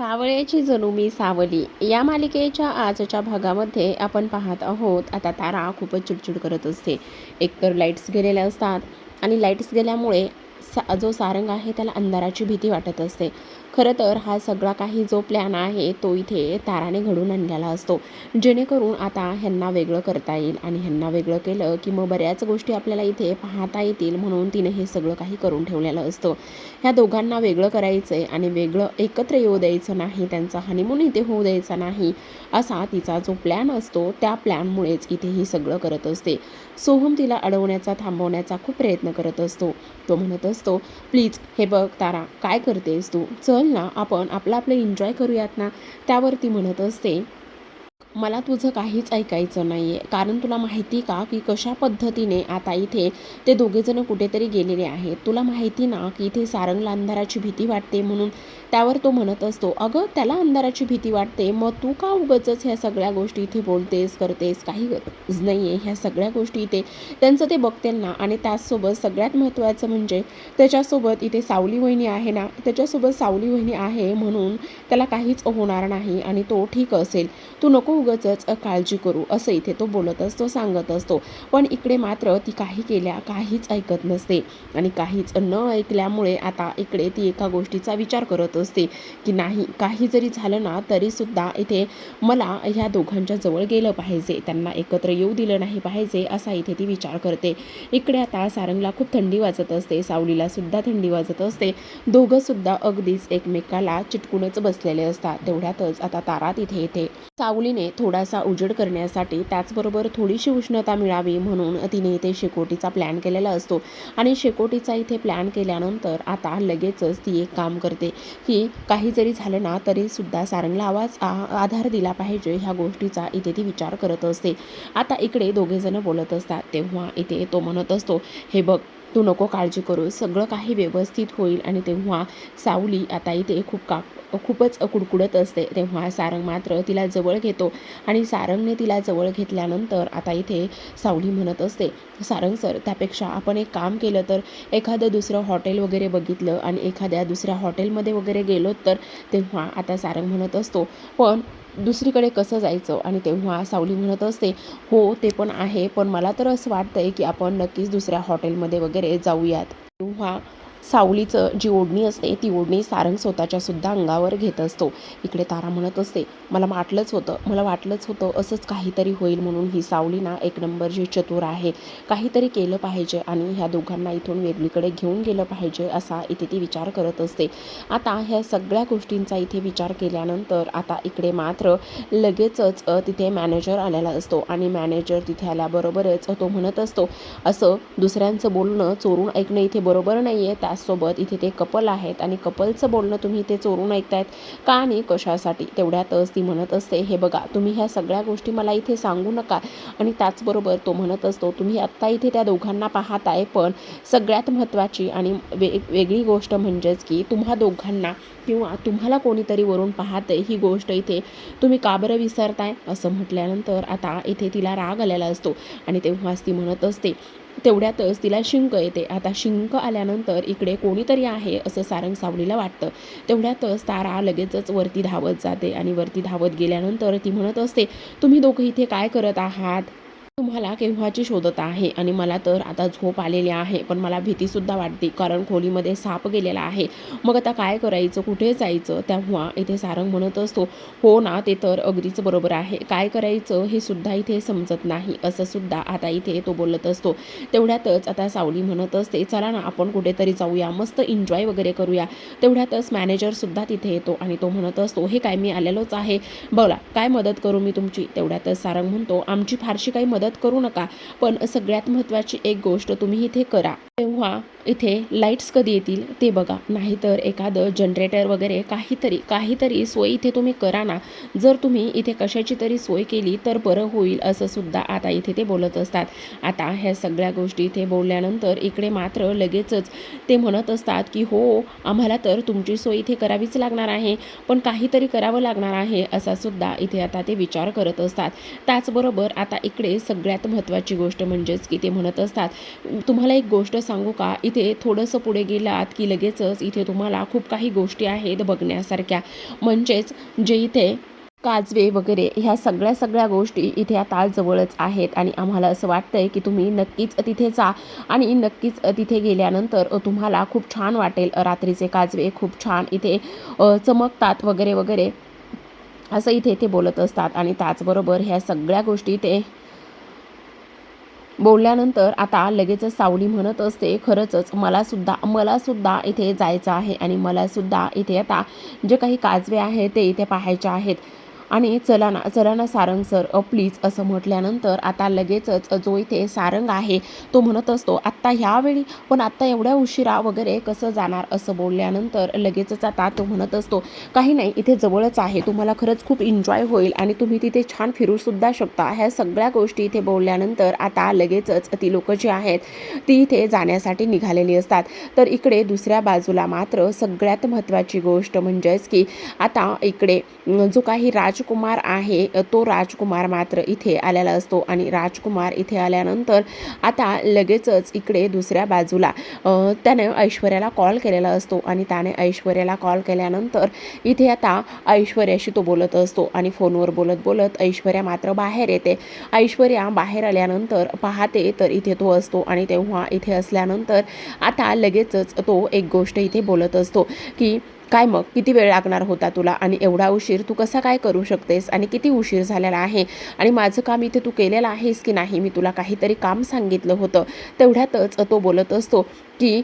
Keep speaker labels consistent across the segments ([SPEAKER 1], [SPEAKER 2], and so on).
[SPEAKER 1] सावळ्याची जणू मी सावली. या मालिकेच्या आजच्या भागामध्ये आपण पाहत आहोत आता तारा खूपच चिडचिड करत असते. एकतर लाईट्स गेलेल्या असतात आणि लाईट्स गेल्यामुळे सा जो सारंग आहे त्याला अंधाराची भीती वाटत असते. खरं तर हा सगळा काही जो प्लॅन आहे तो इथे ताराने घडून आणलेला असतो. जेणेकरून आता ह्यांना वेगळं करता येईल आणि ह्यांना वेगळं केलं की मग बऱ्याच गोष्टी आपल्याला इथे पाहता येतील म्हणून तिने हे सगळं काही करून ठेवलेलं असतं. ह्या दोघांना वेगळं करायचं आहे आणि वेगळं एकत्र येऊ द्यायचं नाही त्यांचा हनीमून इथे होऊ द्यायचा नाही असा तिचा जो प्लॅन असतो त्या प्लॅनमुळेच इथे ही सगळं करत असते. सोहम तिला अडवण्याचा थांबवण्याचा खूप प्रयत्न करत असतो. तो म्हणत असतो प्लीज हे बघ तारा काय करतेस तू? चल ना आपण आपलं आपलं एन्जॉय करूयात ना त्यावरती म्हणत असते मला तुझं काहीच ऐकायचं नाही आहे कारण तुला माहिती का की कशा पद्धतीने आता इथे ते दोघेजणं कुठेतरी गेलेले आहेत. तुला माहिती ना की इथे सारंगला अंधाराची भीती वाटते म्हणून त्यावर तो म्हणत असतो अगं त्याला अंधाराची भीती वाटते. मग तू का उगचच ह्या सगळ्या गोष्टी इथे बोलतेस करतेस? काही गरज नाही आहे ह्या सगळ्या गोष्टी इथे त्यांचं ते बघतील ना. आणि त्याचसोबत सगळ्यात महत्त्वाचं म्हणजे त्याच्यासोबत इथे सावली वहिनी आहे ना त्याच्यासोबत सावली वहिनी आहे म्हणून त्याला काहीच होणार नाही आणि तो ठीक असेल. तू नको उगचच काळजी करू असं इथे तो बोलत असतो सांगत असतो. पण इकडे मात्र ती काही केल्या काहीच ऐकत नसते. आणि काहीच न ऐकल्यामुळे आता इकडे ती एका गोष्टीचा विचार करत असते की नाही काही जरी झालं ना तरीसुद्धा इथे मला ह्या दोघांच्या जवळ गेलं पाहिजे. त्यांना एकत्र येऊ दिलं नाही पाहिजे असा इथे ती विचार करते. इकडे आता सारंगला खूप थंडी वाजत असते सावलीला सुद्धा थंडी वाजत असते. दोघंसुद्धा अगदीच एकमेकाला चिटकूनच बसलेले असतात. तेवढ्यातच आता तारा तिथे येते. सावलीने थोडासा उजेड करण्यासाठी त्याचबरोबर थोडीशी उष्णता मिळावी म्हणून तिने इथे शेकोटीचा प्लॅन केलेला असतो. आणि शेकोटीचा इथे प्लॅन केल्यानंतर आता लगेचच ती एक काम करते की काही जरी झालं ना तरी सुद्धा सारंगला आवाज आ- आधार दिला पाहिजे ह्या गोष्टीचा इथे ती विचार करत असते. आता इकडे दोघेजणं बोलत असतात तेव्हा इथे तो म्हणत असतो हे बघ तू नको काळजी करू. सगळं काही व्यवस्थित होईल आणि तेव्हा सावली आता इथे खूप का खूपच कुडकुडत असते. तेव्हा सारंग मात्र तिला जवळ घेतो आणि सारंगने तिला जवळ घेतल्यानंतर आता इथे सावली म्हणत असते सारंग सर त्यापेक्षा आपण एक काम केलं तर एखादं दुसरं हॉटेल वगैरे बघितलं आणि एखाद्या दुसऱ्या हॉटेलमध्ये वगैरे गेलो तर? तेव्हा आता सारंग म्हणत असतो पण दुसरीकडे कसं जायचं? आणि तेव्हा सावली म्हणत असते हो ते पण आहे पण मला तर असं वाटतंय की आपण नक्कीच दुसऱ्या हॉटेलमध्ये वगैरे जाऊयात. तेव्हा सावलीचं जी ओढणी असते ती ओढणी सारंग स्वतःच्या सुद्धा अंगावर घेत असतो. इकडे तारा म्हणत असते मला वाटलंच होतं मला वाटलंच होतं असंच काहीतरी होईल म्हणून ही सावली ना एक नंबर जी चतुर आहे. काहीतरी केलं पाहिजे आणि ह्या दोघांना इथून वेगळीकडे घेऊन गेलं पाहिजे असा इथे ती विचार करत असते. आता ह्या सगळ्या गोष्टींचा इथे विचार केल्यानंतर आता इकडे मात्र लगेचच तिथे मॅनेजर आलेला असतो आणि मॅनेजर तिथे आल्याबरोबरच तो म्हणत असतो असं दुसऱ्यांचं बोलणं चोरून ऐकणं इथे बरोबर नाही आहे त्याचसोबत इथे ते कपल आहेत आणि कपलचं बोलणं तुम्ही इथे चोरून ऐकतायत का आणि कशासाठी? तेवढ्यातच ती म्हणत असते हे बघा तुम्ही ह्या सगळ्या गोष्टी मला इथे सांगू नका. आणि त्याचबरोबर तो म्हणत असतो तुम्ही आत्ता इथे त्या दोघांना पाहताय पण सगळ्यात महत्त्वाची आणि वे वेगळी गोष्ट म्हणजेच की तुम्हा दोघांना किंवा तुम्हाला कोणीतरी वरून पाहते ही गोष्ट इथे तुम्ही का बरं विसरताय? असं म्हटल्यानंतर आता इथे तिला राग आलेला असतो आणि तेव्हाच ती म्हणत असते तेवढ्यातच तिला शिंक येते. आता शिंक आल्यानंतर इकडे कोणीतरी आहे असं सारंग सावलीला वाटतं. तेवढ्यातच तारा लगेचच वरती धावत जाते आणि वरती धावत गेल्यानंतर ती म्हणत असते तुम्ही दोघं इथे काय करत आहात? तुम्हाला केव्हाची शोधत आहे? आणि मला तर आता झोप आलेली आहे पण मला भीतीसुद्धा वाटते कारण खोलीमध्ये साप गेलेला आहे. मग आता काय करायचं? कुठे जायचं? तेव्हा इथे सारंग म्हणत असतो हो ना ते तर अगदीच बरोबर आहे. काय करायचं हे सुद्धा इथे समजत नाही. असं सुद्धा आता इथे तो बोलत असतो. तेवढ्यातच आता सावली म्हणत असते चला ना आपण कुठेतरी जाऊया. मस्त एन्जॉय वगैरे करूया. तेवढ्यातच मॅनेजरसुद्धा तिथे येतो आणि तो म्हणत असतो हे काय मी आलेलोच आहे. बोला काय मदत करू मी तुमची? तेवढ्यातच सारंग म्हणतो आमची फारशी काही मदत करू नका. पण सगळ्यात महत्त्वाची एक गोष्ट तुम्ही इथे करा. तेव्हा इथे लाईट्स कधी येतील ते बघा. नाहीतर एखादं जनरेटर वगैरे काहीतरी काहीतरी सोय इथे तुम्ही करा ना. जर तुम्ही इथे कशाची तरी सोय केली तर बरं होईल असं सुद्धा आता इथे ते बोलत असतात. आता ह्या सगळ्या गोष्टी इथे बोलल्यानंतर इकडे मात्र लगेचच ते म्हणत असतात की हो आम्हाला तर तुमची सोय इथे करावीच लागणार आहे. पण काहीतरी करावं लागणार आहे असा सुद्धा इथे आता ते विचार करत असतात. त्याचबरोबर आता इकडे सगळ्यात महत्त्वाची गोष्ट म्हणजेच की ते म्हणत असतात तुम्हाला एक गोष्ट सांगू का? इथे थोडंसं पुढे गेलात की लगेचच इथे तुम्हाला खूप काही गोष्टी आहेत बघण्यासारख्या. म्हणजेच जे इथे काजवे वगैरे ह्या सगळ्या सगळ्या गोष्टी इथे आता जवळच आहेत आणि आम्हाला असं वाटतंय की तुम्ही नक्कीच तिथे जा आणि नक्कीच तिथे गेल्यानंतर तुम्हाला खूप छान वाटेल. रात्रीचे काजवे खूप छान इथे चमकतात वगैरे वगैरे असं इथे ते बोलत असतात आणि त्याचबरोबर ह्या सगळ्या गोष्टी ते बोलल्यानंतर आता लगेचच सावली म्हणत असते खरंचच मला सुद्धा मला सुद्धा इथे जायचं आहे आणि मला सुद्धा इथे आता जे काही काजवे आहेत ते इथे पाहायचे आहेत. आणि चला ना चला ना सारंग सर प्लीज असं म्हटल्यानंतर आता लगेचच जो इथे सारंग आहे तो म्हणत असतो आत्ता ह्यावेळी पण आत्ता एवढ्या उशिरा वगैरे कसं जाणार? असं बोलल्यानंतर लगेचच आता तो म्हणत असतो काही नाही इथे जवळच आहे तुम्हाला खरंच खूप एन्जॉय होईल आणि तुम्ही तिथे छान फिरूसुद्धा शकता. ह्या सगळ्या गोष्टी इथे बोलल्यानंतर आता लगेचच ती लोकं जी आहेत ती इथे जाण्यासाठी निघालेली असतात. तर इकडे दुसऱ्या बाजूला मात्र सगळ्यात महत्त्वाची गोष्ट म्हणजेच की आता इकडे जो काही राज राजकुमार आहे तो राजकुमार मात्र इथे आलेला असतो आणि राजकुमार इथे आल्यानंतर आता लगेचच इकडे दुसऱ्या बाजूला त्याने ऐश्वर्याला कॉल केलेला असतो आणि त्याने ऐश्वर्याला कॉल केल्यानंतर इथे आता ऐश्वर्याशी तो बोलत असतो आणि फोनवर बोलत बोलत ऐश्वर्या मात्र बाहेर येते. ऐश्वर्या बाहेर आल्यानंतर पाहते तर इथे तो असतो आणि तेव्हा इथे असल्यानंतर आता लगेचच तो एक गोष्ट इथे बोलत असतो की काय मग? किती वेळ लागणार होता तुला? आणि एवढा उशीर तू कसा काय करू शकतेस? आणि किती उशीर झालेला आहे? आणि माझं काम इथे तू केलेलं आहेस की नाही? मी तुला काहीतरी काम सांगितलं होतं. तेवढ्यातच तो बोलत असतो की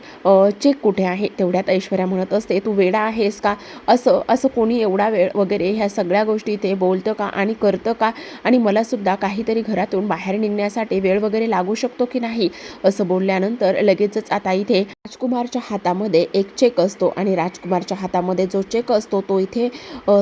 [SPEAKER 1] चेक कुठे आहे? तेवढ्यात ऐश्वर्या म्हणत असते तू वेडा आहेस का? असं असं कोणी एवढा वेळ वगैरे ह्या सगळ्या गोष्टी इथे बोलतं का? आणि करतं का? आणि मलासुद्धा काहीतरी घरातून बाहेर निघण्यासाठी वेळ वगैरे लागू शकतो की नाही? असं बोलल्यानंतर लगेचच आता इथे राजकुमारच्या हातामध्ये एक चेक असतो आणि राजकुमारच्या हातामध्ये जो चेक असतो तो इथे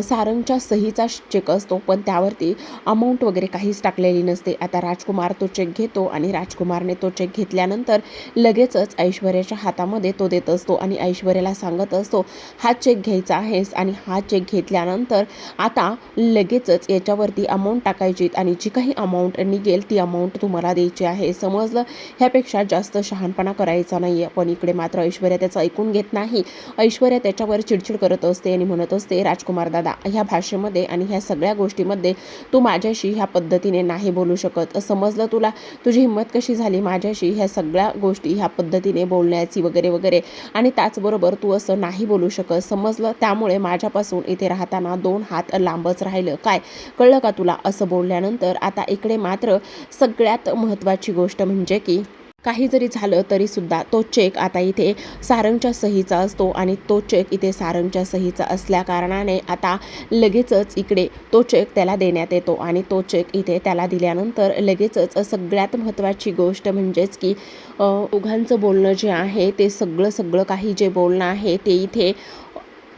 [SPEAKER 1] सारंगच्या सहीचा चेक असतो. पण त्यावरती अमाऊंट वगैरे काहीच टाकलेली नसते. आता राजकुमार तो चेक घेतो आणि राजकुमारने तो चेक घेतल्यानंतर लगेचच ऐश्वर्याच्या हातामध्ये तो देत असतो आणि ऐश्वर्याला सांगत असतो हा चेक घ्यायचा आहेस आणि हा चेक घेतल्यानंतर आता लगेचच याच्यावरती अमाऊंट टाकायची आणि जी काही अमाऊंट निघेल ती अमाऊंट तुम्हाला द्यायची आहे. समजलं? ह्यापेक्षा जास्त शहाणपणा करायचा नाही आहे पण इकडे मात्र ऐश्वर्या त्याचं ऐकून घेत नाही. ऐश्वर्या त्याच्यावर चिडचिड करत असते आणि म्हणत असते राजकुमार दादा ह्या भाषेमध्ये आणि ह्या सगळ्या गोष्टीमध्ये तू माझ्याशी ह्या पद्धतीने नाही बोलू शकत. समजलं तुला? तुझी हिंमत कशी झाली माझ्याशी ह्या सगळ्या गोष्टी ह्या पद्धतीने बोलण्याची वगैरे वगैरे? आणि त्याचबरोबर तू असं नाही बोलू शकत. समजलं? त्यामुळे माझ्यापासून इथे राहताना दोन हात लांबच राहिलं. काय? कळलं का तुला असं बोलल्यानंतर? आता इकडे मात्र सगळ्यात महत्त्वाची गोष्ट म्हणजे की काही जरी झालं तरी सुद्धा तो चेक आता इथे सारंगच्या सहीचा असतो आणि तो चेक इथे सारंगच्या सहीचा असल्या कारणाने आता लगेचच इकडे तो चेक त्याला देण्यात येतो आणि तो चेक इथे त्याला दिल्यानंतर लगेचच सगळ्यात महत्त्वाची गोष्ट म्हणजेच की उघांचं दोघांचं बोलणं जे आहे ते सगळं सगळं काही जे बोलणं आहे ते इथे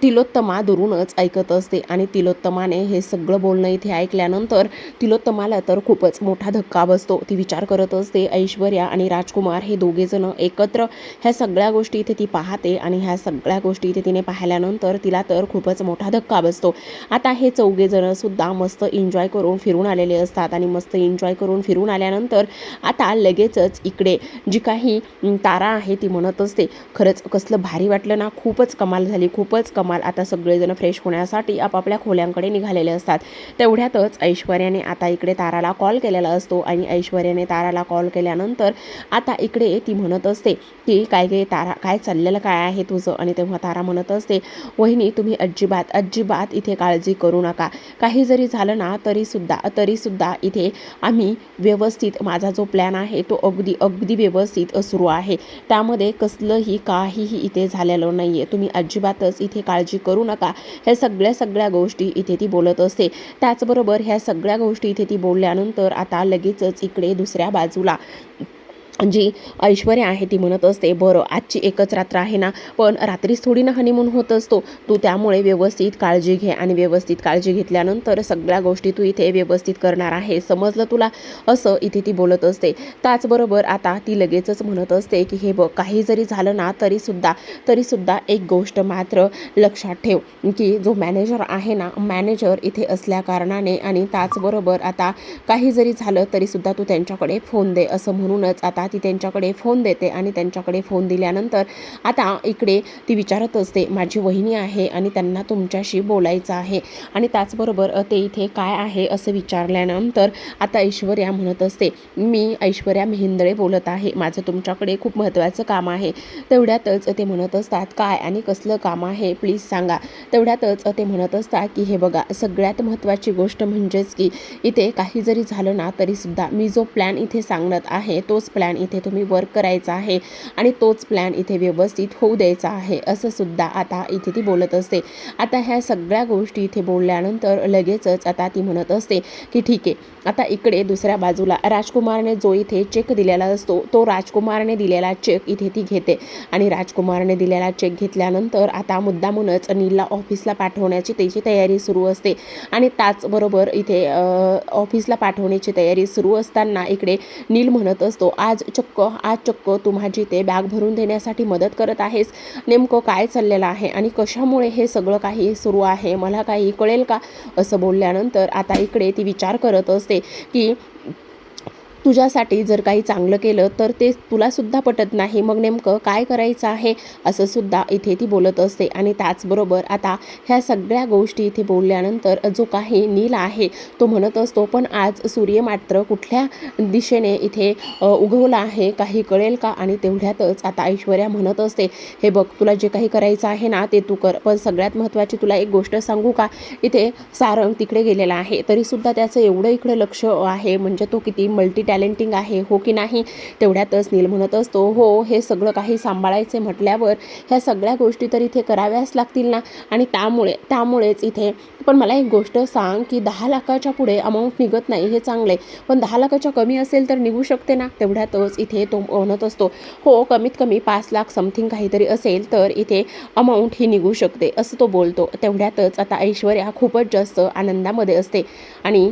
[SPEAKER 1] तिलोत्तमा दुरूनच ऐकत असते. आणि तिलोत्तमाने हे सगळं बोलणं इथे ऐकल्यानंतर तिलोत्तमाला तर खूपच मोठा धक्का बसतो. ती विचार करत असते ऐश्वर्या आणि राजकुमार हे दोघेजणं एकत्र ह्या सगळ्या गोष्टी इथे ती पाहते आणि ह्या सगळ्या गोष्टी इथे तिने पाहिल्यानंतर तिला तर खूपच मोठा धक्का बसतो. आता हे चौघेजणं सुद्धा मस्त एन्जॉय करून फिरून आलेले असतात आणि मस्त एन्जॉय करून फिरून आल्यानंतर आता लगेचच इकडे जी काही तारा आहे ती म्हणत असते खरंच कसलं भारी वाटलं ना खूपच कमाल झाली खूपच कमाल आता सगळेजण फ्रेश होण्यासाठी आपापल्या खोल्यांकडे निघालेले असतात. तेवढ्यातच ऐश्वर्याने आता इकडे ताराला कॉल केलेला असतो आणि ऐश्वर्याने ताराला कॉल केल्यानंतर आता इकडे ती म्हणत असते की काय गे तारा काय चाललेलं काय आहे तुझं? आणि तेव्हा तारा म्हणत असते वहिनी तुम्ही अजिबात अजिबात इथे काळजी करू नका. काही जरी झालं ना तरीसुद्धा तरीसुद्धा इथे आम्ही व्यवस्थित माझा जो प्लॅन आहे तो अगदी अगदी व्यवस्थित सुरू आहे. त्यामध्ये कसलंही काहीही इथे झालेलं नाही आहे तुम्ही अजिबातच इथे काळजी काळजी करू नका. ह्या सगळ्या सगळ्या गोष्टी इथे ती बोलत असते. त्याचबरोबर ह्या सगळ्या गोष्टी इथे ती बोलल्यानंतर आता लगेचच इकडे दुसऱ्या बाजूला जी ऐश्वर्या आहे ती म्हणत असते बरं आजची एकच रात्र आहे ना पण रात्रीच थोडी ना हनीमून होत असतो. तू त्यामुळे व्यवस्थित काळजी घे आणि व्यवस्थित काळजी घेतल्यानंतर सगळ्या गोष्टी तू इथे व्यवस्थित करणार आहे. समजलं तुला? असं इथे ती बोलत असते. त्याचबरोबर आता ती लगेचच म्हणत असते की हे बघ काही जरी झालं ना तरीसुद्धा तरीसुद्धा एक गोष्ट मात्र लक्षात ठेव की जो मॅनेजर आहे ना मॅनेजर इथे असल्या कारणाने आणि त्याचबरोबर आता काही जरी झालं तरीसुद्धा तू त्यांच्याकडे फोन दे. असं म्हणूनच आता असता ती त्यांच्याकडे फोन देते आणि त्यांच्याकडे फोन दिल्यानंतर आता इकडे ती विचारत असते माझी वहिनी आहे आणि त्यांना तुमच्याशी बोलायचं आहे. आणि त्याचबरोबर ते इथे काय आहे? असं विचारल्यानंतर आता ऐश्वर्या म्हणत असते मी ऐश्वर्या मेहेंदळे बोलत आहे. माझं तुमच्याकडे खूप महत्त्वाचं काम आहे. तेवढ्यातच ते म्हणत असतात काय आणि कसलं काम आहे? प्लीज सांगा. तेवढ्यातच ते म्हणत असतात की हे बघा सगळ्यात महत्त्वाची गोष्ट म्हणजेच की इथे काही जरी झालं ना तरीसुद्धा मी जो प्लॅन इथे सांगत आहे तोच प्लॅन इथे तुम्ही वर्क करायचा आहे आणि तोच प्लॅन इथे व्यवस्थित होऊ द्यायचा आहे असं सुद्धा आता इथे ती बोलत असते. आता ह्या सगळ्या गोष्टी इथे बोलल्यानंतर लगेचच आता ती म्हणत असते की ठीक आहे आता इकडे दुसऱ्या बाजूला राजकुमारने जो इथे चेक दिलेला असतो तो राजकुमारने दिलेला चेक इथे ती घेते. आणि राजकुमारने दिलेला चेक घेतल्यानंतर आता मुद्दामूनच नीलला ऑफिसला पाठवण्याची त्याची तयारी सुरू असते. आणि त्याचबरोबर इथे ऑफिसला पाठवण्याची तयारी सुरू असताना इकडे नील म्हणत असतो आज चक्क आज चक्क तू माझी ते बॅग भरून देण्यासाठी मदत करत आहेस. नेमकं काय चाललेलं आहे आणि कशामुळे हे सगळं काही सुरू आहे? मला काही कळेल का? असं बोलल्यानंतर आता इकडे ती विचार करत असते की तुझ्यासाठी जर काही चांगलं केलं तर ते तुलासुद्धा पटत नाही. मग नेमकं काय करायचं आहे? असं सुद्धा इथे ती बोलत असते. आणि त्याचबरोबर आता ह्या सगळ्या गोष्टी इथे बोलल्यानंतर जो काही नील आहे तो म्हणत असतो पण आज सूर्य मात्र कुठल्या दिशेने इथे उगवला आहे? काही कळेल का? आणि तेवढ्यातच आता ऐश्वर्या म्हणत असते हे बघ तुला जे काही करायचं आहे ना ते तू कर. पण सगळ्यात महत्त्वाची तुला एक गोष्ट सांगू का? इथे सारंग तिकडे गेलेला आहे. तरीसुद्धा त्याचं एवढं इकडे लक्ष आहे म्हणजे तो किती मल्टी टॅलेंटिंग आहे हो की नाही? तेवढ्यातच नील म्हणत असतो हो हे सगळं काही सांभाळायचे म्हटल्यावर ह्या सगळ्या गोष्टी तर इथे कराव्याच लागतील ना? आणि त्यामुळे त्यामुळेच इथे पण मला एक गोष्ट सांग की दहा लाखाच्या पुढे अमाऊंट निघत नाही हे चांगलं आहे. पण दहा लाखाच्या कमी असेल तर निघू शकते ना? तेवढ्यातच इथे तो म्हणत असतो हो कमीत कमी पाच लाख समथिंग काहीतरी असेल तर इथे अमाऊंट ही निघू शकते असं तो बोलतो. तेवढ्यातच आता ऐश्वर्या खूपच जास्त आनंदामध्ये असते आणि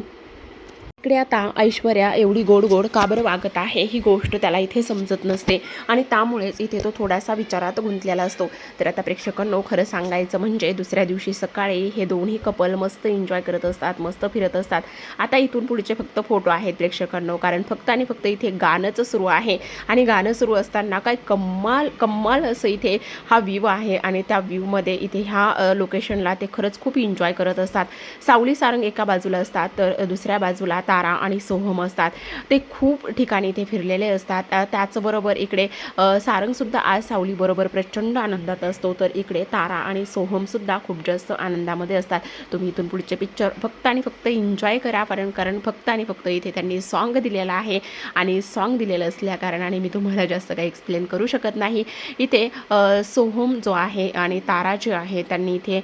[SPEAKER 1] इकडे आता ऐश्वर्या एवढी गोड गोड का बरं वागत आहे ही गोष्ट त्याला इथे समजत नसते. आणि त्यामुळेच इथे तो थोडासा विचारात गुंतलेला असतो. तर आता प्रेक्षकांनो खरं सांगायचं म्हणजे दुसऱ्या दिवशी सकाळी हे दोन्ही कपल मस्त एन्जॉय करत असतात मस्त फिरत असतात. आता इथून पुढचे फक्त फोटो आहेत प्रेक्षकांनो कारण फक्त आणि फक्त इथे गाणंच सुरू आहे. आणि गाणं सुरू असताना काय कम्माल कम्माल असं इथे हा व्ह्यू आहे. आणि त्या व्ह्यूमध्ये इथे ह्या लोकेशनला ते खरंच खूप एन्जॉय करत असतात. सावली सारंग एका बाजूला असतात तर दुसऱ्या बाजूला आता तारा आणि सोहम असतात. ते खूप ठिकाणी इथे फिरलेले असतात. त्याचबरोबर इकडे सारंगसुद्धा आज सावलीबरोबर प्रचंड आनंदात असतो. तर इकडे तारा आणि सोहमसुद्धा खूप जास्त आनंदामध्ये असतात. तुम्ही इथून पुढचे पिक्चर फक्त आणि फक्त एन्जॉय करा. कारण कारण फक्त आणि फक्त इथे त्यांनी सॉन्ग दिलेलं आहे. आणि सॉन्ग दिलेलं असल्या कारणाने मी तुम्हाला जास्त काही एक्सप्लेन करू शकत नाही. इथे सोहम जो आहे आणि तारा जे आहे त्यांनी इथे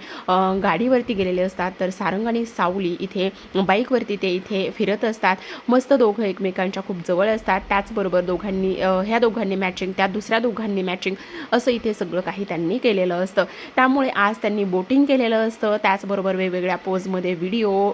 [SPEAKER 1] गाडीवरती गेलेले असतात. तर सारंग आणि सावली इथे बाईकवरती ते इथे फिरत असतात. मस्त दोघं एकमेकांच्या खूप जवळ असतात. त्याचबरोबर दोघांनी ह्या दोघांनी मॅचिंग त्या दुसऱ्या दोघांनी मॅचिंग असं इथे सगळं काही त्यांनी केलेलं असतं. त्यामुळे आज त्यांनी बोटिंग केलेलं असतं. त्याचबरोबर वेगवेगळ्या पोजमध्ये व्हिडिओ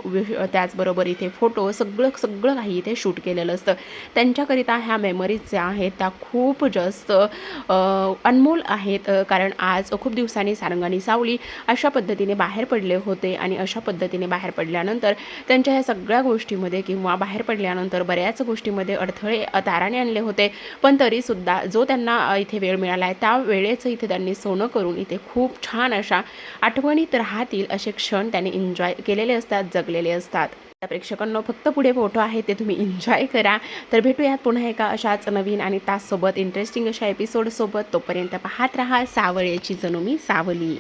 [SPEAKER 1] त्याचबरोबर इथे फोटो सगळं सगळं काही इथे शूट केलेलं असतं. त्यांच्याकरिता ह्या मेमरीज ज्या आहेत त्या खूप जास्त अनमोल आहेत. कारण आज खूप दिवसांनी सारंगानी सावली. अशा पद्धतीने बाहेर पडले होते आणि अशा पद्धतीने बाहेर पडल्यानंतर त्यांच्या ह्या सगळ्या गोष्टीमध्ये किंवा बाहेर पडल्यानंतर बऱ्याच गोष्टीमध्ये अडथळे ताराने आणले होते. पण तरीसुद्धा जो त्यांना इथे वेळ मिळाला आहे त्या वेळेचं इथे त्यांनी सोनं करून इथे खूप छान अशा आठवणीत राहतील असे क्षण त्यांनी एन्जॉय केलेले असतात जगलेले असतात. त्या प्रेक्षकांना फक्त पुढे फोटो आहे ते तुम्ही एन्जॉय करा. तर भेटूयात पुन्हा एका अशाच नवीन आणि ताससोबत इंटरेस्टिंग अशा एपिसोडसोबत तोपर्यंत पाहत राहा सावळ्याची जणू मी सावली.